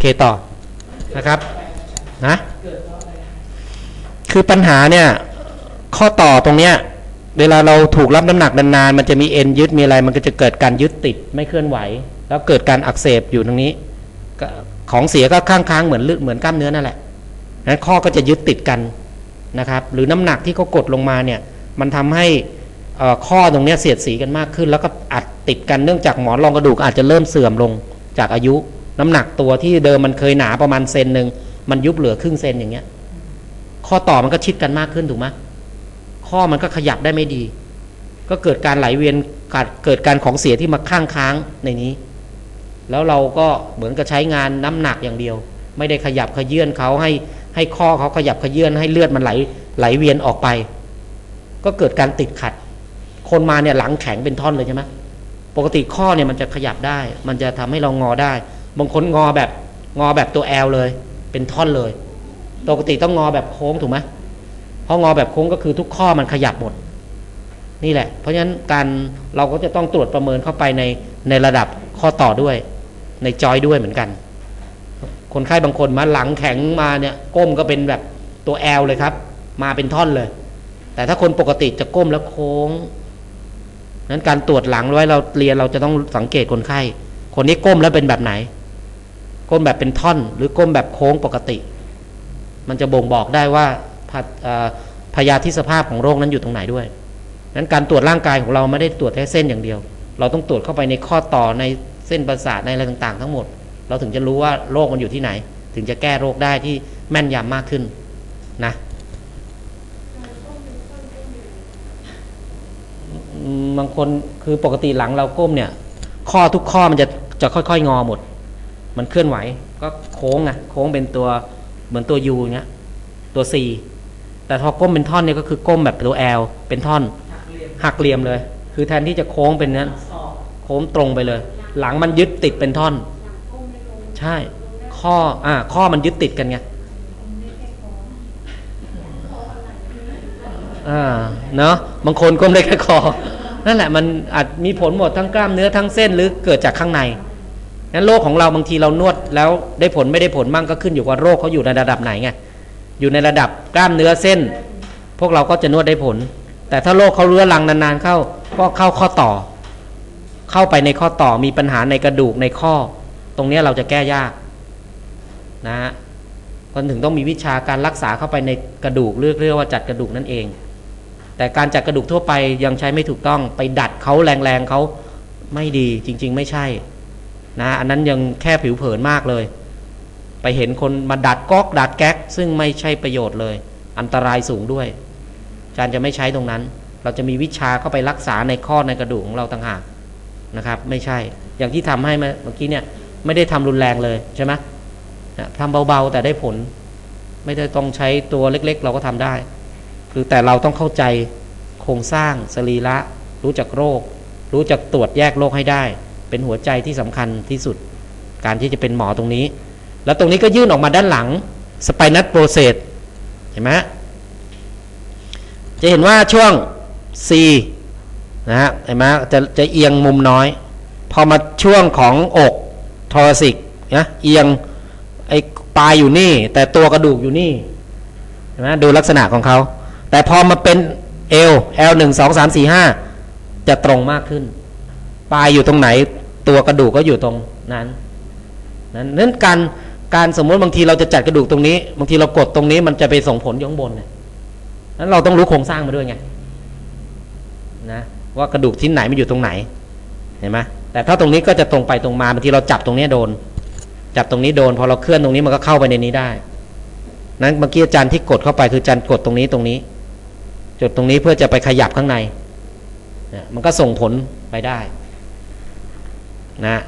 เคต่อนะครับนะคือปัญหาเนี่ย ข้อต่อตรงเนี้ย เวลาเราถูกรับน้ำหนักนานๆมันจะมีเอ็นยึดมีอะไร มันก็จะเกิดการยึดติดไม่เคลื่อนไหว แล้วเกิดการอักเสบอยู่ตรงนี้ของเสียก็ค้างๆเหมือนลึกเหมือนกล้ามเนื้อนั่นแหละนั้นข้อก็จะยึดติดกันนะครับ หรือน้ำหนักที่เขากดลงมาเนี่ย มันทำให้อ่อข้อตรงนี้เสียดสีกันมากขึ้น แล้วก็อัดติดกันเนื่องจากหมอนรองกระดูกอาจจะเริ่มเสื่อมลงจากอายุ น้ำหนักตัวที่เดิมมันเคยหนาประมาณเซนหนึ่งมันยุบเหลือครึ่งเซนอย่างเงี้ย ข้อต่อมันก็ชิดกันมากขึ้นถูกไหมข้อมันก็ขยับได้ไม่ดี ก็เกิดการไหลเวียนกัดเกิดการของเสียที่มาข้างค้างในนี้ แล้วเราก็เหมือนกับใช้งานน้ำหนักอย่างเดียว ไม่ได้ขยับขยื่นเขาให้ให้ข้อเขาขยับขยื่นให้เลือดมันไหลไหลเวียนออกไป ก็เกิดการติดขัด คนมาเนี่ยหลังแข็งเป็นท่อนเลยใช่ไหมปกติข้อเนี่ยมันจะขยับได้ มันจะทำให้เรางอได้ บางคนงอแบบงอแบบตัวแอลเลย เป็นท่อนเลย ปกติต้องงอแบบโค้งถูกไหมเพราะงอแบบโค้งก็คือทุกข้อมันขยับหมด นี่แหละ เพราะฉะนั้นการเราก็จะต้องตรวจประเมินเข้าไปในในระดับข้อต่อด้วย ในจอยด้วยเหมือนกัน คนไข้บางคนมาหลังแข็งมาเนี่ยก้มก็เป็นแบบตัวแอลเลยครับ มาเป็นท่อนเลย แต่ถ้าคนปกติจะก้มแล้วโค้งนั้นการตรวจหลังไว้เราเรียนเราจะต้องสังเกตคนไข้ คนนี้ก้มแล้วเป็นแบบไหน ก้มแบบเป็นท่อน หรือก้มแบบโค้งปกติ มันจะบ่งบอกได้ว่าพพยาธิสภาพของโรคนั้นอยู่ตรงไหนด้วยนั้นการตรวจร่างกายของเราไม่ได้ตรวจแค่เส้นอย่างเดียว เราต้องตรวจเข้าไปในข้อต่อในเส้นประสาทในอะไรต่างๆ ทั้งหมด เราถึงจะรู้ว่าโรคมันอยู่ที่ไหน ถึงจะแก้โรคได้ที่แม่นยำมากขึ้นนะบางคนคือปกติหลังเราก้มเนี่ย ข้อทุกข้อมันจะจะค่อยๆ งอหมด มันเคลื่อนไหว ก็โค้งอะโค้งเป็นตัวเหมือนตัวยูอย่างเงี้ยตัว C แต่พอก้มเป็นท่อนเนี่ยก็คือก้มแบบตัว L เป็นท่อนหักเหลี่ยมเลย คือแทนที่จะโค้งเป็นนั้น โค้งตรงไปเลย หลังมันยึดติดเป็นท่อน ใช่ ข้ออ่าข้อมันยึดติดกันไงอ่าเนอะบางคนก้มได้แค่คอนั่นแหละมันอาจมีผลหมดทั้งกล้ามเนื้อทั้งเส้นหรือเกิดจากข้างใน นั้นโรคของเราบางทีเรานวดแล้วได้ผลไม่ได้ผลมั่งก็ขึ้นอยู่กับโรคเขาอยู่ในระดับไหนไงอยู่ในระดับกล้ามเนื้อเส้น พวกเราก็จะนวดได้ผล แต่ถ้าโรคเขาเรื้อรังนานๆเข้าก็เข้าข้อต่อ เข้าไปในข้อต่อมีปัญหาในกระดูกในข้อ ตรงนี้เราจะแก้ยากนะฮะคนถึงต้องมีวิชาการรักษาเข้าไปในกระดูกเรียกเรียกว่าจัดกระดูกนั่นเอง แต่การจัดกระดูกทั่วไปยังใช้ไม่ถูกต้องไปดัดเขาแรงๆเขาไม่ดีจริง ๆ ไม่ใช่ นะอันนั้นยังแค่ผิวเผินมากเลย ไปเห็นคนมาดัดก๊อกดัดแก๊ก ซึ่งไม่ใช่ประโยชน์เลย อันตรายสูงด้วยอาจารย์จะไม่ใช้ตรงนั้น เราจะมีวิชาเข้าไปรักษาในข้อในกระดูกของเราต่างหากนะครับ ไม่ใช่อย่างที่ทำให้เมื่อกี้เนี่ยไม่ได้ทำรุนแรงเลยใช่ไหมทำเบาๆแต่ได้ผล ไม่ได้ต้องใช้ตัวเล็กๆ เราก็ทำได้ คือแต่เราต้องเข้าใจโครงสร้างสรีระ รู้จักโรค รู้จักตรวจแยกโรคให้ได้ เป็นหัวใจที่สำคัญที่สุด การที่จะเป็นหมอตรงนี้ แล้วตรงนี้ก็ยื่นออกมาด้านหลังสไปนัสโปรเซสเห็นไหมจะเห็นว่าช่วง C นะฮะเห็นไหมจะจะเอียงมุมน้อย พอมาช่วงของอกทอสิกนะเอียงไอ้ปลายอยู่นี่ แต่ตัวกระดูกอยู่นี่เห็นไหมดูลักษณะของเขา แต่พอมาเป็นเอล L หนึ่งสองสามสี่ห้าจะตรงมากขึ้น ปลายอยู่ตรงไหน ตัวกระดูกก็อยู่ตรงนั้นนั้นนั้นการการสมมติบางทีเราจะจัดกระดูกตรงนี้ บางทีเรากดตรงนี้มันจะไปส่งผลยข้างบนเนี่ยนั้นเราต้องรู้โครงสร้างมาด้วยไงนะว่ากระดูกที่ไหนมันอยู่ตรงไหนเห็นไหมแต่ถ้าตรงนี้ก็จะตรงไปตรงมาบางทีเราจับตรงนี้โดน จับตรงนี้โดน พอเราเคลื่อนตรงนี้มันก็เข้าไปในนี้ได้ นั้นเมื่อกี้อาจารย์ที่กดเข้าไปคืออาจารย์กดตรงนี้ตรงนี้ จุดตรงนี้เพื่อจะไปขยับข้างในนะมันก็ส่งผลไปได้ นะ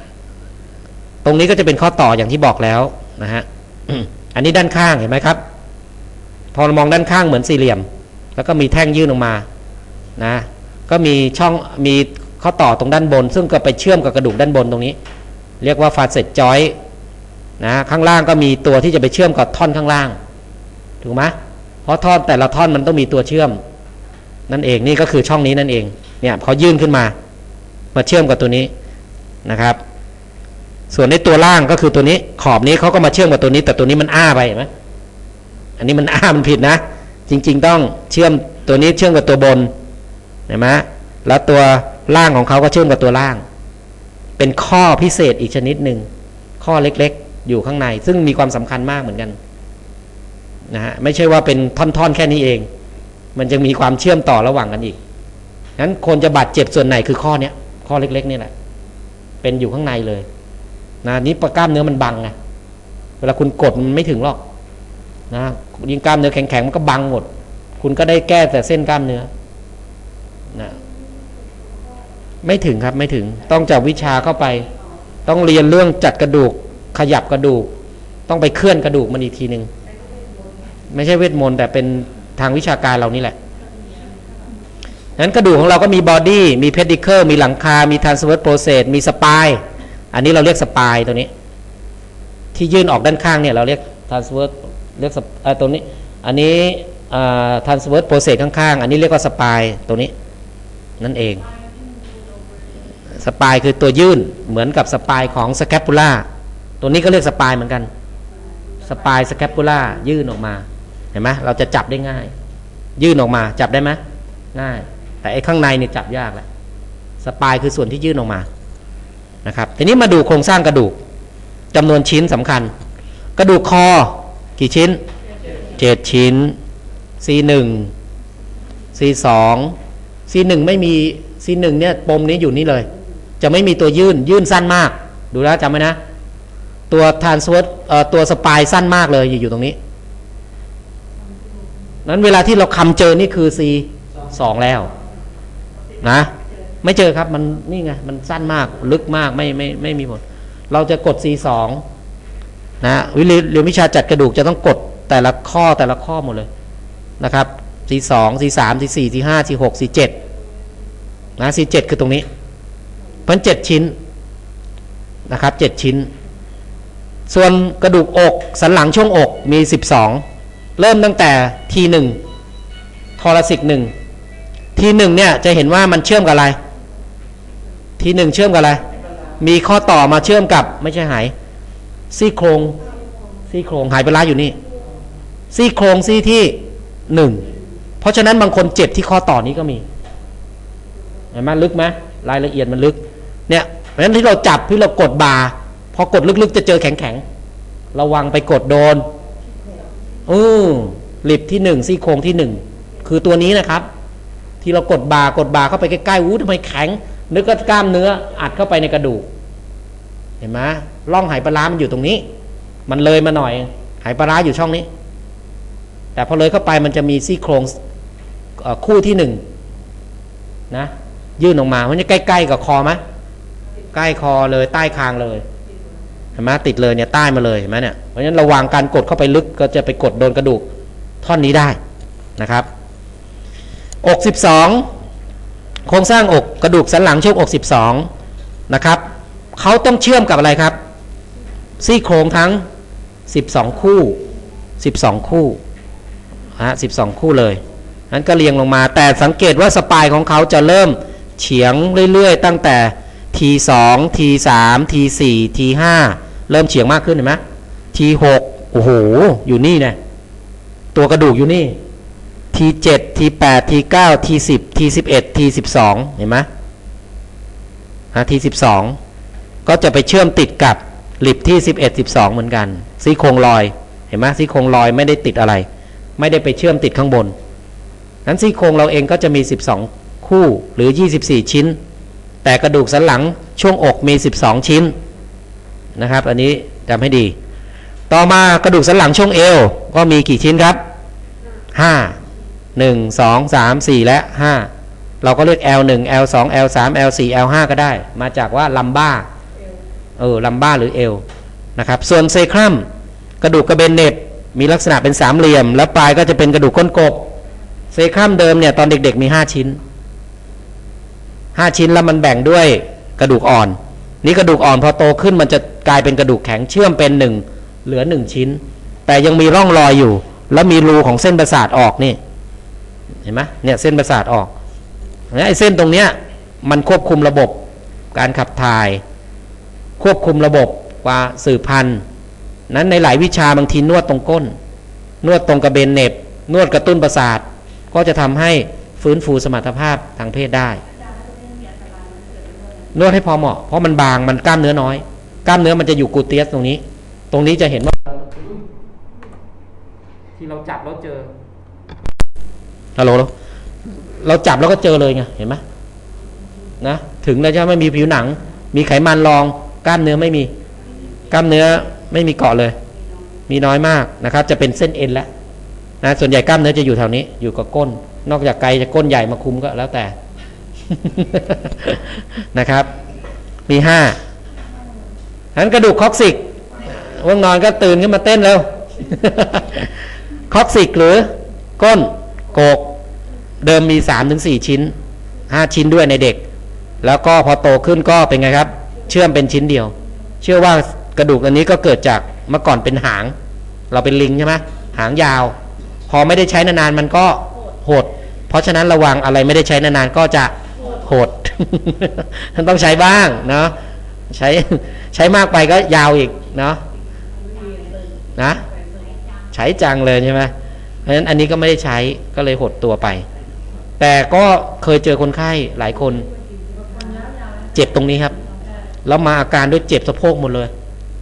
ตรงนี้ก็จะเป็นข้อต่ออย่างที่บอกแล้วนะฮะอันนี้ด้านข้างเห็นไหมครับ พอเรมองด้านข้างเหมือนสี่เหลี่ยม แล้วก็มีแท่งยื่นออกมานะก็มีช่องมีข้อต่อตรงด้านบน ซึ่งก็ไปเชื่อมกับกระดูกด้านบนตรงนี้ เรียกว่าฟาเซตจอยนะข้างล่างก็มีตัวที่จะไปเชื่อมกับท่อนข้างล่าง ถูกไหมเพราะท่อนแต่ละท่อนมันต้องมีตัวเชื่อม นั่นเองนี่ก็คือช่องนี้นั่นเองเนี่ยเขายื่นขึ้นมา มาเชื่อมกับตัวนี้ นะครับ ส่วนในตัวล่างก็คือตัวนี้ ขอบนี้เขาก็มาเชื่อมกับตัวนี้ แต่ตัวนี้มันอ้าไปเห็นไหมอันนี้มันอ้ามันผิดนะ จริง ๆ ต้องเชื่อมตัวนี้เชื่อมกับตัวบนเห็นไหมแล้วตัวล่างของเขาก็เชื่อมกับตัวล่าง เป็นข้อพิเศษอีกชนิดหนึ่งข้อเล็กๆ อยู่ข้างใน ซึ่งมีความสำคัญมากเหมือนกันนะฮะไม่ใช่ว่าเป็นท่อนๆแค่นี้เอง มันจะมีความเชื่อมต่อระหว่างกันอีกงั้นคนจะบาดเจ็บส่วนไหนคือข้อเนี้ยข้อเล็กๆนี่แหละ เป็นอยู่ข้างในเลยนะนี่ประกล้ามเนื้อมันบังไงเวลาคุณกดมันไม่ถึงหรอกนะยิ่งกล้ามเนื้อแข็งๆมันก็บังหมด คุณก็ได้แก้แต่เส้นกล้ามเนื้อนะไม่ถึงครับไม่ถึงต้องจากวิชาเข้าไป ต้องเรียนเรื่องจัดกระดูก ขยับกระดูก ต้องไปเคลื่อนกระดูกมันอีกทีหนึ่งไม่ใช่เวทมนต์แต่เป็นทางวิชาการเรานี่แหละ นั้นกระดูกของเราก็มีบอดี้มีเพดิเคิลมีหลังคา มีทรานสเวิร์สโปรเซสมีสปายอันนี้เราเรียกสปายตัวนี้ ที่ยื่นออกด้านข้างเนี่ยเราเรียกทรานสเวิร์สเรียกตัวนี้ อันนี้ทรานสเวิร์สโปรเซสข้างๆ อันนี้เรียกว่าสปายตัวนี้ นั่นเองสปายคือตัวยื่นเหมือนกับสปายของสแคปปูล่าตัวนี้ก็เรียกสปายเหมือนกันสปายสแคปปูล่ายื่นออกมา เห็นไหมเราจะจับได้ง่าย ยื่นออกมาจับได้ไหมง่าย แต่ไอ้ข้างในเนี่ยจับยากแหละสปายคือส่วนที่ยื่นออกมานะครับทีนี้มาดูโครงสร้างกระดูกจำนวนชิ้นสำคัญ กระดูกคอกี่ชิ้นเจ็ดชิ้น C1 C2 C1 ไม่มี C1 เนี่ยปมนี้อยู่นี่เลย จะไม่มีตัวยื่นยื่นสั้นมาก ดูแล้วจำไว้นะ ตัวทานสวตตัวสปายสั้นมากเลยอยู่ตรงนี้นั้นเวลาที่เราคำเจอนี่คือ C สองแล้ว นะไม่เจอครับมันนี่ไงมันสั้นมากลึกมากไม่ไม่ไม่มีผล เราจะกด C2 นะวิเรียนวิชาจัดกระดูกจะต้องกดแต่ละข้อแต่ละข้อหมดเลยนะครับ C2 C3 C4 C5 C6 C7 นะ C7 คือตรงนี้เพิ่นเจ็ดชิ้นนะครับเจ็ดชิ้น ส่วนกระดูกอกสันหลังช่วงอกมี 12 เริ่มตั้งแต่ทีหนึ่งทอรสิกหนึ่ง ทีหนึ่งเนี่ยจะเห็นว่ามันเชื่อมกับอะไร ทีหนึ่งเชื่อมกับอะไร มีข้อต่อมาเชื่อมกับไม่ใช่หายซี่โครงซี่โครงหายไปล้าอยู่นี่ ซี่โครงซี่ที่หนึ่งเพราะฉะนั้นบางคนเจ็บที่ข้อต่อนี้ก็มีเห็นไหมลึกไหมรายละเอียดมันลึก เนี่ยเพราะฉะนั้นที่เราจับที่เรากดบาพอกดลึกๆ จะเจอแข็งๆระวังไปกดโดนอือหลิบที่หนึ่งซี่โครงที่หนึ่งคือตัวนี้นะครับ ที่เรากดบากดบาเข้าไปใกล้ๆอู้ทำไมแข็ง นึกว่ากล้ามเนื้ออัดเข้าไปในกระดูก เห็นไหมร่องหายปลามันอยู่ตรงนี้ มันเลยมาหน่อย หายปลาอยู่ช่องนี้ แต่พอเลยเข้าไปมันจะมีซี่โครงคู่ที่หนึ่งนะยื่นออกมา มันจะใกล้ๆกับคอไหมใกล้คอเลยใต้คางเลยเห็นไหมติดเลยเนี่ยใต้มาเลยเห็นไหมเนี่ยเพราะฉะนั้นระวังการกดเข้าไปลึกก็จะไปกดโดนกระดูกท่อนนี้ได้นะครับ อกสิบสองโครงสร้างอกกระดูกสันหลังช่วงอก 12 นะครับเขาต้องเชื่อมกับอะไรครับ ซี่โครงทั้ง 12 คู่ 12 คู่ฮะ12 คู่เลยนั้นก็เรียงลงมา แต่สังเกตว่าสปายของเขาจะเริ่มเฉียงเรื่อยๆ ตั้งแต่ T2 T3 T4 T5 เริ่มเฉียงมากขึ้นเห็นไหม T6 โอ้โห อยู่นี่เนี่ยตัวกระดูกอยู่นี่ ทีเจ็ดทีแปดทีเก้าทีสิบทีสิบเอ็ดทีสิบสองเห็นไหมฮะทีสิบสองก็จะไปเชื่อมติดกับหลิบที่สิบเอ็ดสิบสองเหมือนกันซี่โครงลอยเห็นไหมซี่โครงลอยไม่ได้ติดอะไร ไม่ได้ไปเชื่อมติดข้างบนนั้นซี่โครงเราเองก็จะมีสิบสองคู่หรือยี่สิบสี่ชิ้น แต่กระดูกสันหลังช่วงอกมีสิบสองชิ้นนะครับ อันนี้จำให้ดี ต่อมากระดูกสันหลังช่วงเอวก็มีกี่ชิ้นครับห้า 1 2 3 4 และ 5 เราก็เลือก L1 L2 L3 L4 L5 ก็ได้ มาจากว่าลัมบ้าเออลัมบ้าหรือเอวนะครับ ส่วนเซครัมกระดูกกระเบนเน็ตมีลักษณะเป็นสามเหลี่ยม แล้วปลายก็จะเป็นกระดูกก้นกบเซครัมเดิมเนี่ยตอนเด็ก ๆ มี 5 ชิ้น 5 ชิ้นแล้วมันแบ่งด้วยกระดูกอ่อน นี่กระดูกอ่อนพอโตขึ้นมันจะกลายเป็นกระดูกแข็งเชื่อมเป็นหนึ่งเหลือหนึ่งชิ้น แต่ยังมีร่องรอยอยู่ แล้วมีรูของเส้นประสาทออกนี่ เห็นไหมเนี่ยเส้นประสาทออกไอ้เส้นตรงเนี้ยมันควบคุมระบบการขับถ่าย ควบคุมระบบกว่าสืบพันธุ์นั้นในหลายวิชาบางทีนวดตรงก้น นวดตรงกระเบนเน็บ นวดกระตุ้นประสาท ก็จะทำให้ฟื้นฟูสมรรถภาพทางเพศได้ นวดให้พอเหมาะ เพราะมันบางมันกล้ามเนื้อน้อย กล้ามเนื้อมันจะอยู่กูเตียสตรงนี้ ตรงนี้จะเห็นว่าที่เราจับแล้วเจอ ฮัลโหลเราจับแล้วก็เจอเลยไงเห็นไหมนะถึงแล้วใช่ไหมไม่มีผิวหนัง มีไขมันรองกล้ามเนื้อไม่มีกล้ามเนื้อไม่มีเกาะเลย มีน้อยมากนะครับ จะเป็นเส้นเอ็นแล้วนะส่วนใหญ่กล้ามเนื้อจะอยู่แถวนี้ อยู่กับก้น นอกจากไกลจะก้นใหญ่มาคุมก็แล้วแต่นะครับ มีห้าอันกระดูกคอกซิกว่างนอนก็ตื่นขึ้นมาเต้นแล้วคอกซิกหรือก้น โกกเดิมมีสามถึงสี่ชิ้นห้าชิ้นด้วยในเด็ก แล้วก็พอโตขึ้นก็เป็นไงครับ เชื่อมเป็นชิ้นเดียว เชื่อว่ากระดูกอันนี้ก็เกิดจากเมื่อก่อนเป็นหาง เราเป็นลิงใช่ไหมหางยาว พอไม่ได้ใช้นานๆมันก็หด เพราะฉะนั้นระวังอะไรไม่ได้ใช้นานๆก็จะหดมันต้องใช้บ้างเนาะใช้ใช้มากไปก็ยาวอีกเนาะนะใช้จังเลยใช่ไหม เพราะฉะนั้นอันนี้ก็ไม่ได้ใช้ก็เลยหดตัวไป แต่ก็เคยเจอคนไข้หลายคน เจ็บตรงนี้ครับ แล้วมาอาการด้วยเจ็บสะโพกหมดเลย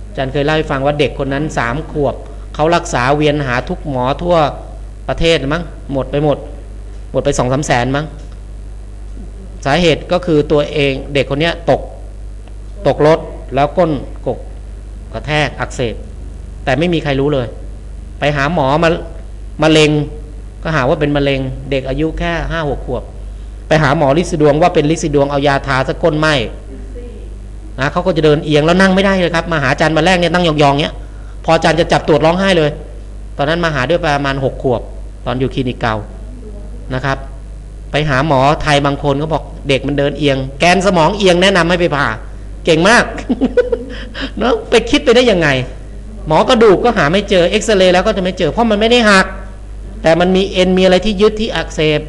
อาจารย์เคยเล่าให้ฟังว่าเด็กคนนั้นสามขวบเขารักษาเวียนหาทุกหมอทั่วประเทศมั้งหมดไปหมด หมดไปสองสามแสนมั้งสาเหตุก็คือตัวเองเด็กคนนี้ตกตกรถแล้วก้นกกกระแทกอักเสบแต่ไม่มีใครรู้เลย ไปหาหมอมา มะเร็ง ก็หาว่าเป็นมะเร็ง เด็กอายุแค่ห้าหกขวบ ไปหาหมอลิซิดวงว่าเป็นลิซิดวงเอายาทาสักก้นไหมนะเขาก็จะเดินเอียงแล้วนั่งไม่ได้เลยครับ มาหาอาจารย์มาแรกเนี่ยนั่งยองๆเนี้ย พออาจารย์จะจับตรวจร้องไห้เลย ตอนนั้นมาหาด้วยประมาณหกขวบ ตอนอยู่คลินิกเก่านะครับ ไปหาหมอไทยบางคนก็บอกเด็กมันเดินเอียง แกนสมองเอียงแนะนำให้ไปผ่า เก่งมากเนาะไปคิดไปได้ยังไง หมอกระดูกก็หาไม่เจอเอ็กซเรย์แล้วก็จะไม่เจอเพราะมันไม่ได้หัก แต่มันมีเอ็นมีอะไรที่ยึดที่อักเสบ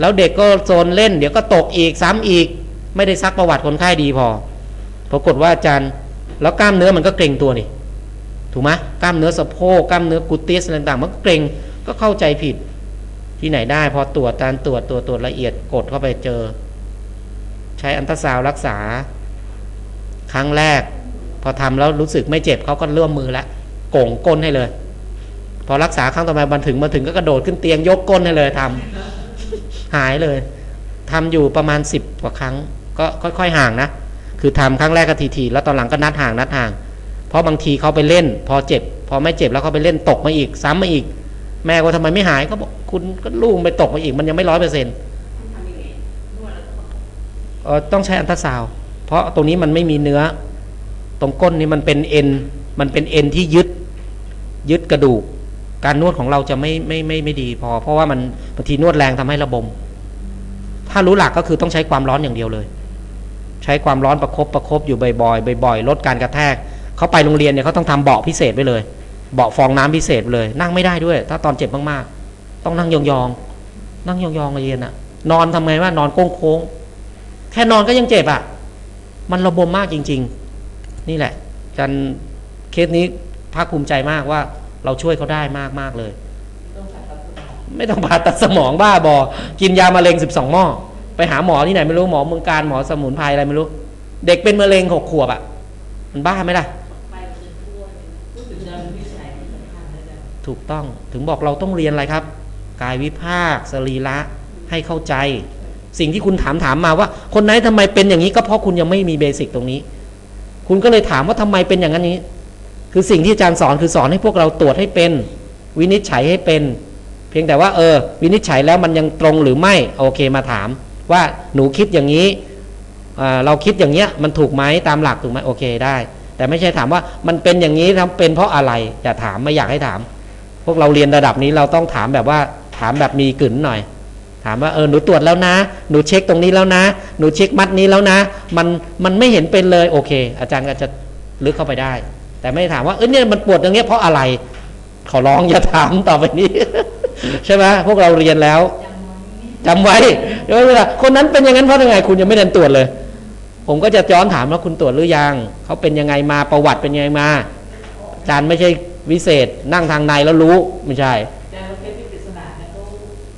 แล้วเด็กก็โซนเล่น เดี๋ยวก็ตกอีกซ้ำอีก ไม่ได้ซักประวัติคนไข้ดีพอปรากฏว่าอาจารย์ แล้วกล้ามเนื้อมันก็เกร็งตัวนี่ถูกไหมกล้ามเนื้อสะโพกกล้ามเนื้อกูติสอะไรต่างๆมันก็เกร็งก็เข้าใจผิด ที่ไหนได้พอตรวจการตรวจตัวตรวจละเอียดกดเข้าไปเจอ ใช้อันตราซาวรักษา ครั้งแรก พอทำแล้วรู้สึกไม่เจ็บเขาก็เลื่อมมือแล้วโก่งก้นให้เลย พอรักษาครั้งต่อมาบันถึงมาถึงก็กระโดดขึ้นเตียงยกก้นให้เลยทำหายเลยทำอยู่ประมาณสิบกว่าครั้ง ก็ค่อยๆห่างนะคือทำครั้งแรกก็ทีๆแล้วตอนหลังก็นัดห่างนัดห่าง เพราะบางทีเขาไปเล่น พอเจ็บ พอไม่เจ็บแล้วเขาไปเล่นตกมาอีก ซ้ำมาอีก แม่ก็ทำไมไม่หายก็บอกคุณก็ลูกไปตกมาอีก มันยังไม่ร้อยเปอร์เซ็นต์ต้องใช้อันตราซาวด์เพราะตรงนี้มันไม่มีเนื้อ ตรงก้นนี่มันเป็นเอ็นมันเป็นเอ็นที่ยึดยึดกระดูก การนวดของเราจะไม่ไม่ไม่ไม่ดีพอ เพราะว่ามันบางทีนวดแรงทำให้ระบม ถ้ารู้หลักก็คือต้องใช้ความร้อนอย่างเดียวเลย ใช้ความร้อนประครบประครบอยู่บ่อยๆบ่อยๆลดการกระแทกเขาไปโรงเรียนเนี่ยเขาต้องทำเบาะพิเศษไว้เลย เบาะฟองน้ำพิเศษไปเลย นั่งไม่ได้ด้วย ถ้าตอนเจ็บมากๆ ต้องนั่งยองๆนั่งยองๆเรียนอะนอนทำไงว่านอนโค้งๆแค่นอนก็ยังเจ็บอะมันระบมมากจริง ๆ นี่แหละจันเคสนี้ภาคภูมิใจมากว่า เราช่วยเขาได้มากมากเลย ไม่ต้องผ่าตัดสมองบ้าบอ กินยามะเร็งสิบสองหม้อ ไปหาหมอที่ไหนไม่รู้หมอเมืองการหมอสมุนไพรอะไรไม่รู้ เด็กเป็นมะเร็งหกขวบอะ่ะ มันบ้าไหมล่ะ ถูกต้องถึงบอกเราต้องเรียนอะไรครับ กายวิภาคสรีระให้เข้าใจ สิ่งที่คุณถามถามมาว่า คนไหนทำไมเป็นอย่างนี้ก็เพราะคุณยังไม่มีเบสิกตรงนี้ คุณก็เลยถามว่าทำไมเป็นอย่างนั้นนี้ คือสิ่งที่อาจารย์สอนคือสอนให้พวกเราตรวจให้เป็น วินิจฉัยให้เป็น เพียงแต่ว่าเออ วินิจฉัยแล้วมันยังตรงหรือไม่โอเคมาถาม ว่าหนูคิดอย่างนี้เราคิดอย่างเงี้ยมันถูกไหมตามหลักถูกไหมโอเคได้ แต่ไม่ใช่ถามว่ามันเป็นอย่างนี้ทำเป็นเพราะอะไรอย่าถามไม่อยากให้ถาม พวกเราเรียนระดับนี้เราต้องถามแบบว่าถามแบบมีกลืนหน่อย ถามว่าเออหนูตรวจแล้วนะ หนูเช็คตรงนี้แล้วนะ หนูเช็คมัดนี้แล้วนะ มันมันไม่เห็นเป็นเลยโอเค อาจารย์ก็จะลึกเข้าไปได้ แต่ไม่ถามว่าเออเนี่ยมันปวดอย่างเงี้ยเพราะอะไร ขอร้องอย่าถามต่อไปนี้ ใช่ไหมพวกเราเรียนแล้วจำไว้เวลาคนนั้นเป็นอย่างนั้นเพราะยังไง คุณยังไม่เดินตรวจเลย ผมก็จะย้อนถามว่าคุณตรวจหรือยังเขาเป็นยังไงมาประวัติเป็นยังไงมาอาจารย์ไม่ใช่วิเศษนั่งทางในแล้วรู้ไม่ใช่แต่เราเป็นที่ปริศนาเนี่ยเขา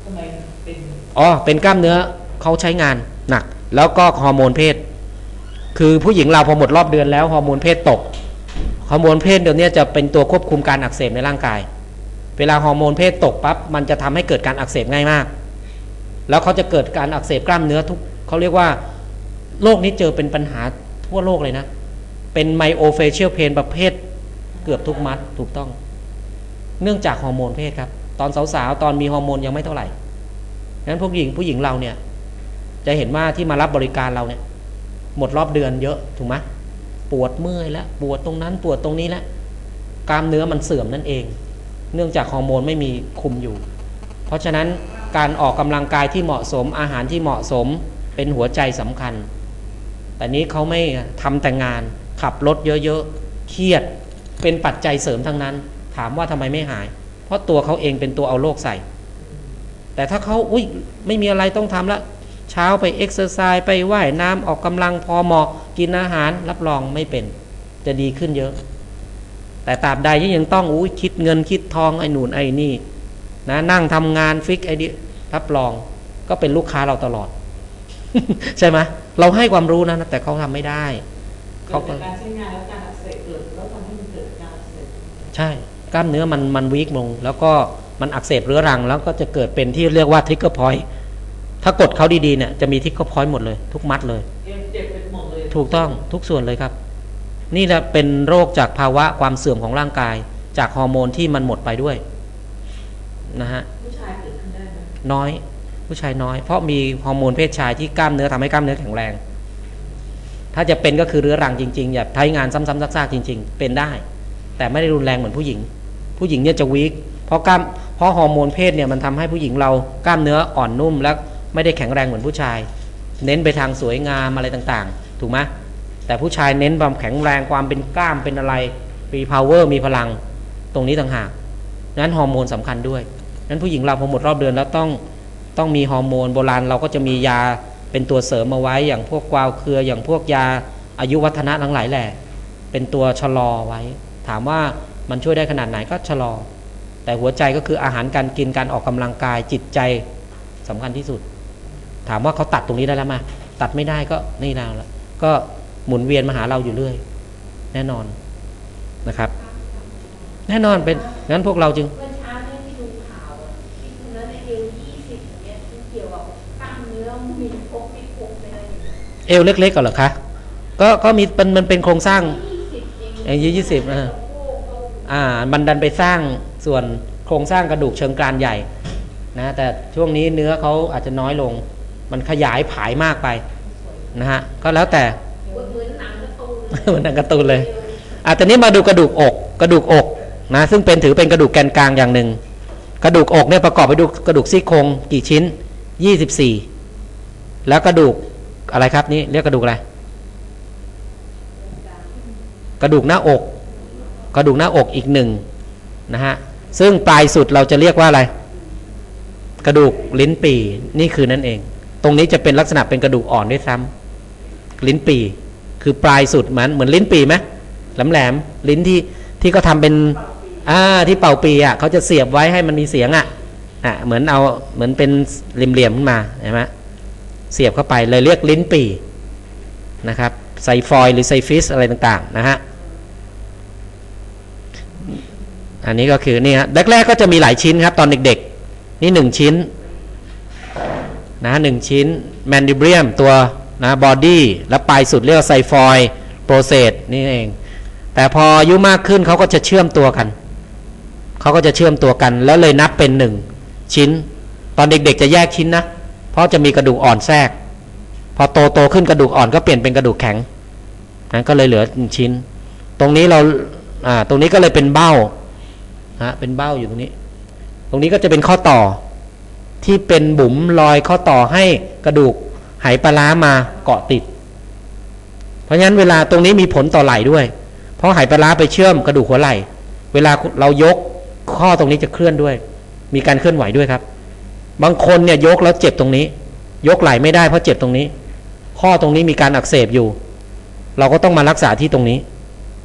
ทำไมเป็นอ๋อเป็นกล้ามเนื้อเขาใช้งานหนัก แล้วก็ฮอร์โมนเพศ คือผู้หญิงเราพอหมดรอบเดือนแล้วฮอร์โมนเพศตก ฮอร์โมนเพศเดี๋ยวนี้จะเป็นตัวควบคุมการอักเสบในร่างกาย เวลาฮอร์โมนเพศตกปั๊บมันจะทำให้เกิดการอักเสบง่ายมาก แล้วเขาจะเกิดการอักเสบกล้ามเนื้อทุกเขาเรียกว่าโรคนี้เจอเป็นปัญหาทั่วโลกเลยนะ เป็นไมโอเฟเชียลเพนประเภทเกือบทุกมัดถูกต้อง เนื่องจากฮอร์โมนเพศครับ ตอนสาวๆ ตอนมีฮอร์โมนยังไม่เท่าไหร่งั้นพวกหญิงผู้หญิงเราเนี่ย จะเห็นว่าที่มารับบริการเราเนี่ย หมดรอบเดือนเยอะถูกไหม ปวดเมื่อยแล้วปวดตรงนั้นปวดตรงนี้แล้วกล้ามเนื้อมันเสื่อมนั่นเอง เนื่องจากฮอร์โมนไม่มีคุมอยู่ เพราะฉะนั้นการออกกำลังกายที่เหมาะสมอาหารที่เหมาะสมเป็นหัวใจสำคัญ แต่นี้เขาไม่ทำแต่งานขับรถเยอะๆเครียดเป็นปัจจัยเสริมทั้งนั้น ถามว่าทำไมไม่หาย เพราะตัวเขาเองเป็นตัวเอาโรคใส่ แต่ถ้าเขาอุ้ยไม่มีอะไรต้องทำละเช้าไปเอ็กซ์ไซส์ไปว่ายน้ำออกกำลังพอเหมาะ กินอาหารรับรองไม่เป็น จะดีขึ้นเยอะ แต่ตราบใดที่ยังต้องอุ้ยคิดเงินคิดทองไอ้หนุนไอ้นี่นะนั่งทำงานฟิกไอ้นี่รับรองก็เป็นลูกค้าเราตลอด ใช่ไหมเราให้ความรู้นะแต่เขาทำไม่ได้เกิเขาดก็จากการใช้งานแล้วการอักเสบเกิดแล้วทำให้มันเกิดการอักเสบใช่กล้ามเนื้อมันมันวีกลง แล้วก็มันอักเสบเรื้อรัง แล้วก็จะเกิดเป็นที่เรียกว่าทริกเกอร์พอยต์ถ้ากดเขาดีๆเนี่ยจะมีทริกเกอร์พอยต์หมดเลย ทุกมัดเลย ถูกต้องทุกส่วนเลยครับ นี่แหละเป็นโรคจากภาวะความเสื่อมของร่างกาย จากฮอร์โมนที่มันหมดไปด้วยนะฮะผู้ชายเกิดขึ้นได้ไหมน้อย ผู้ชายน้อย เพราะมีฮอร์โมนเพศชายที่กล้ามเนื้อทำให้กล้ามเนื้อแข็งแรง ถ้าจะเป็นก็คือเรื้อรังจริงๆ อย่าใช้งานซ้ำๆซากๆจริง ๆ เป็นได้ แต่ไม่ได้รุนแรงเหมือนผู้หญิง ผู้หญิงเนี่ยจะวีคเพราะกล้ามเพราะฮอร์โมนเพศเนี่ยมันทำให้ผู้หญิงเรากล้ามเนื้ออ่อนนุ่มและไม่ได้แข็งแรงเหมือนผู้ชาย เน้นไปทางสวยงามอะไรต่างๆ ถูกไหมแต่ผู้ชายเน้นความแข็งแรงความเป็นกล้ามเป็นอะไรมี power มีพลัง ตรงนี้ต่างหากนั้นฮอร์โมนสำคัญด้วยนั้นผู้หญิงเราพอหมดรอบเดือนแล้วต้องต้องมีฮอร์โมนโบราณเราก็จะมียาเป็นตัวเสริมมาไว้อย่างพวกกวาวเครืออย่างพวกยาอายุวัฒนะทั้งหลายแหละเป็นตัวชะลอไว้ ถามว่ามันช่วยได้ขนาดไหนก็ชะลอ แต่หัวใจก็คืออาหารการกินการออกกำลังกายจิตใจสำคัญที่สุด ถามว่าเขาตัดตรงนี้ได้แล้วไหมตัดไม่ได้ก็นี่แล้ว ก็หมุนเวียนมาหาเราอยู่เรื่อย แน่นอนนะครับ แน่นอนเป็นงั้นพวกเราจึงเมื่อเช้าเนี่ยที่ดูข่าวอะที่คุณนั้นเอวยี่สิบอย่างเงี้ยที่เกี่ยวกับกล้ามเนื้อมีพกไม่พกอะไรอย่างเงี้ยเอวเล็กๆก่อนเหรอคะก็ก็มีมันมันเป็นโครงสร้างยี่สิบเองอายุยี่สิบอ่าสะโพกเราอ่ามันดันไปสร้างส่วนโครงสร้างกระดูกเชิงกรานใหญ่นะแต่ช่วงนี้เนื้อเขาอาจจะน้อยลง มันขยายผายมากไป นะฮะก็แล้วแต่เหมือนหนังการ์ตูนเหมือนหนังการ์ตูนเลยอะตอนนี้มาดูกระดูกอก กระดูกอกนะซึ่งเป็นถือเป็นกระดูกแกนกลางอย่างหนึ่ง กระดูกอกเนี่ยประกอบไปด้วยกระดูกซี่โครงกี่ชิ้น 24 แล้วกระดูกอะไรครับนี่เรียกกระดูกอะไรกระดูกหน้าอก กระดูกหน้าอกอีกหนึ่งนะฮะซึ่งปลายสุดเราจะเรียกว่าอะไร กระดูกลิ้นปี่นี่คือนั่นเอง ตรงนี้จะเป็นลักษณะเป็นกระดูกอ่อนด้วยซ้ำ ลิ้นปี คือปลายสุดเหมือนเหมือนลิ้นปีไหมแหลมแหลมลิ้นที่ที่เขาทำเป็นอ่าที่เป่าปีอะเขาจะเสียบไว้ให้มันมีเสียงอะอะเหมือนเอาเหมือนเป็นเหลี่ยมๆขึ้นมาเห็นไหมเสียบเข้าไปเลยเรียกลิ้นปีนะครับไซฟอยหรือไซฟิสอะไรต่างๆนะฮะอันนี้ก็คือนี่ฮะแรกๆก็จะมีหลายชิ้นครับ ตอนเด็กๆ นี่หนึ่งชิ้นนะหนึ่งชิ้นแมนดิเบรียมตัว นะบอดี้แล้วปลายสุดเรียกว่าไซฟอยโปรเซสนี่เอง แต่พออายุมากขึ้นเขาก็จะเชื่อมตัวกัน เขาก็จะเชื่อมตัวกัน แล้วเลยนับเป็นหนึ่งชิ้น ตอนเด็กๆจะแยกชิ้นนะ เพราะจะมีกระดูกอ่อนแทรก พอโตโตขึ้นกระดูกอ่อนก็เปลี่ยนเป็นกระดูกแข็งนะก็เลยเหลือหนึ่งชิ้น ตรงนี้เราอ่าตรงนี้ก็เลยเป็นเบ้าฮะเป็นเบ้าอยู่ตรงนี้ ตรงนี้ก็จะเป็นข้อต่อที่เป็นบุ๋มรอยข้อต่อให้กระดูก ไหปลาร้ามาเกาะติด เพราะฉะนั้นเวลาตรงนี้มีผลต่อไหล่ด้วย เพราะไหปลาร้าไปเชื่อมกระดูกหัวไหล่ เวลาเรายกข้อตรงนี้จะเคลื่อนด้วย มีการเคลื่อนไหวด้วยครับ บางคนเนี่ยยกแล้วเจ็บตรงนี้ ยกไหล่ไม่ได้เพราะเจ็บตรงนี้ ข้อตรงนี้มีการอักเสบอยู่ เราก็ต้องมารักษาที่ตรงนี้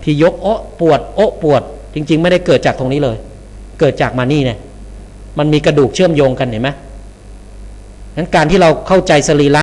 ที่ยกโอะปวดโอะปวด จริง ๆ ไม่ได้เกิดจากตรงนี้เลย เกิดจากมานี่เนี่ยมันมีกระดูกเชื่อมโยงกันเห็นไหมงั้นการที่เราเข้าใจสรีระ